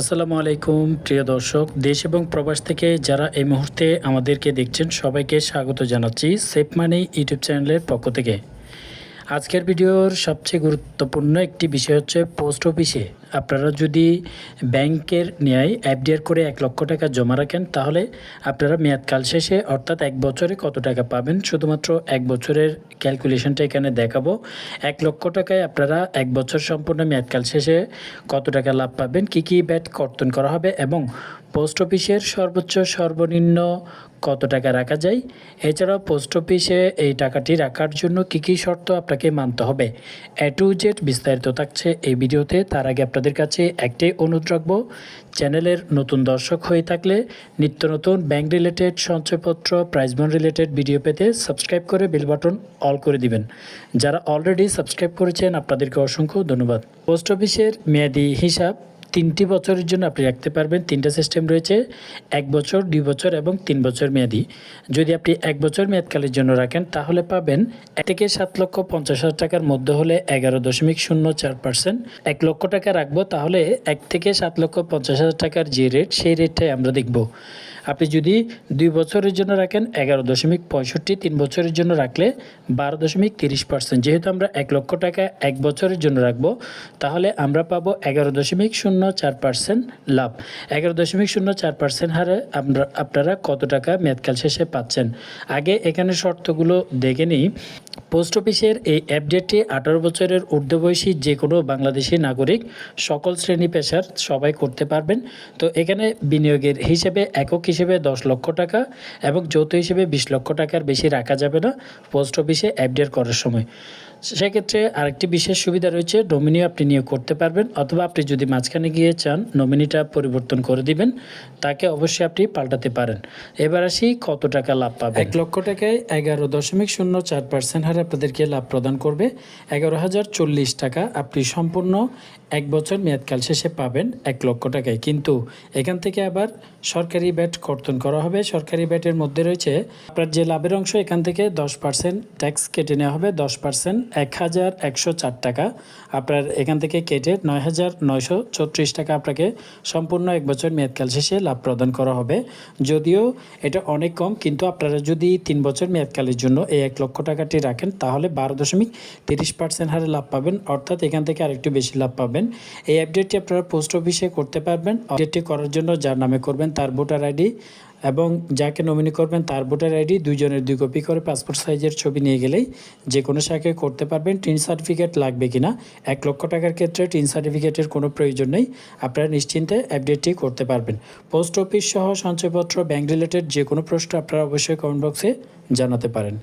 আসসালামু আলাইকুম, প্রিয় দর্শক। দেশ এবং প্রবাস থেকে যারা এই মুহূর্তে আমাদেরকে দেখছেন, সবাইকে স্বাগত জানাচ্ছি সেফ মানি ইউটিউব চ্যানেলের পক্ষ থেকে। আজকের ভিডিওর সবচেয়ে গুরুত্বপূর্ণ একটি বিষয় হচ্ছে পোস্ট অফিসে। আপনারা যদি ব্যাংকের ন্যায় এফডিআর করে এক লক্ষ টাকা জমা রাখেন, তাহলে আপনারা মেয়াদকাল শেষে, অর্থাৎ এক বছরে কত টাকা পাবেন? শুধুমাত্র এক বছরের ক্যালকুলেশনটা এখানে দেখাবো। এক লক্ষ টাকায় আপনারা এক বছর সম্পূর্ণ মেয়াদকাল শেষে কত টাকা লাভ পাবেন? কি কি ব্যাট কর্তন করা হবে? এবং পোস্ট অফিসের সর্বোচ্চ সর্বনিম্ন কত টাকা রাখা যায়? এছাড়াও পোস্ট অফিসে এই টাকাটি রাখার জন্য কি কি শর্ত আপনাকে মানতে হবে? এ টু জেড বিস্তারিত থাকছে এই ভিডিওতে। তার আগে আপনাদের কাছে একটাই অনুরোধ রাখব। চ্যানেলের নতুন দর্শক হয়ে থাকলে নিত্য নতুন ব্যাংক রিলেটেড সঞ্চয়পত্র প্রাইজবন রিলেটেড ভিডিও পেতে সাবস্ক্রাইব করে বেল বাটন অল করে দিবেন। যারা অলরেডি সাবস্ক্রাইব করেছেন, আপনাদেরকে অসংখ্য ধন্যবাদ। পোস্ট অফিসের মেয়াদি হিসাব তিনটি বছরের জন্য আপনি রাখতে পারবেন। তিনটা সিস্টেম রয়েছে, এক বছর, দুই বছর এবং তিন বছর মেয়াদি। যদি আপনি এক বছর মেয়াদকালের জন্য রাখেন, তাহলে পাবেন এক থেকে সাত লক্ষ পঞ্চাশ হাজার টাকার মধ্যে হলে এগারো দশমিক শূন্য চার পার্সেন্ট এক লক্ষ টাকা রাখব, তাহলে এক থেকে সাত লক্ষ পঞ্চাশ হাজার টাকার যে রেট সেই রেটটাই আমরা দেখব। আপনি যদি দুই বছরের জন্য রাখেন এগারো দশমিক পঁয়ষট্টি, তিন বছরের জন্য রাখলে বারো দশমিক তিরিশ পার্সেন্ট। যেহেতু আমরা এক লক্ষ টাকা এক বছরের জন্য রাখব, তাহলে আমরা পাবো এগারো দশমিক শূন্য চার পার্সেন্ট লাভ। এগারো দশমিক শূন্য চার পার্সেন্ট হারে আমরা, আপনারা কত টাকা মেয়াদকাল শেষে পাচ্ছেন? আগে এখানে শর্তগুলো দেখে নিই। পোস্ট অফিসের এই অ্যাপডেটটি আঠারো বছরের ঊর্ধ্ববয়সী যে কোনো বাংলাদেশি নাগরিক, সকল শ্রেণি পেশার সবাই করতে পারবেন। তো এখানে বিনিয়োগের হিসেবে একক হিসেবে দশ লক্ষ টাকা এবং যৌথ হিসেবে বিশ লক্ষ টাকার বেশি রাখা যাবে না। পোস্ট অফিসে অ্যাপডেট করার সময়। সেক্ষেত্রে আরেকটি বিশেষ সুবিধা রয়েছে নমিনি আপনি নিয়োগ করতে পারবেন, অথবা আপনি যদি মাঝখানে গিয়ে চান নমিনিটা পরিবর্তন করে দিবেন, তাকে অবশ্যই আপনি পাল্টাতে পারেন। এবার আসি, কত টাকা লাভ পাবেন? এক লক্ষ টাকায় এগারো দশমিক শূন্য চার পার্সেন্ট হারে আপনাদেরকে লাভ প্রদান করবে। এগারো হাজার চল্লিশ টাকা আপনি সম্পূর্ণ এক বছর মেয়াদকাল শেষে পাবেন এক লক্ষ টাকায়। কিন্তু এখান থেকে আবার সরকারি ব্যাট কর্তন করা হবে। সরকারি ব্যাটের মধ্যে রয়েছে, আপনার যে লাভের অংশ এখান থেকে দশ পার্সেন্ট ট্যাক্স কেটে নেওয়া হবে। দশ পার্সেন্ট এক হাজার একশো চার টাকা। আপনার এখান থেকে কেটে নয় হাজার নয়শো ছত্রিশ টাকা আপনাকে সম্পূর্ণ এক বছর মেয়াদকাল শেষে লাভ প্রদান করা হবে। যদিও এটা অনেক কম, কিন্তু আপনারা যদি তিন বছর মেয়াদকালের জন্য এই এক লক্ষ টাকাটি রাখেন, তাহলে বারো দশমিক তিরিশ পার্সেন্ট হারে লাভ পাবেন। অর্থাৎ এখান থেকে আরেকটু বেশি লাভ পাবেন। এই আপডেটটি আপনারা পোস্ট অফিসে করতে পারবেন। আপডেটটি করার জন্য যার নামে করবেন তার ভোটার আইডি এবং যাকে নমিনি করবেন তার ভোটার আইডি দুইজনের দুই কপি করে পাসপোর্ট সাইজের ছবি নিয়ে গেলেই যে কোনো শাখায় করতে পারবেন টিন সার্টিফিকেট লাগবে কিনা। এক লক্ষ টাকার ক্ষেত্রে টিন সার্টিফিকেটের কোনো প্রয়োজন নেই। আপনারা নিশ্চিন্তে আপডেটটি করতে পারবেন। পোস্ট অফিস সহ সঞ্চয়পত্র ব্যাংক রিলেটেড যে কোনো প্রশ্ন আপনারা অবশ্যই কমেন্ট বক্সে জানাতে পারেন।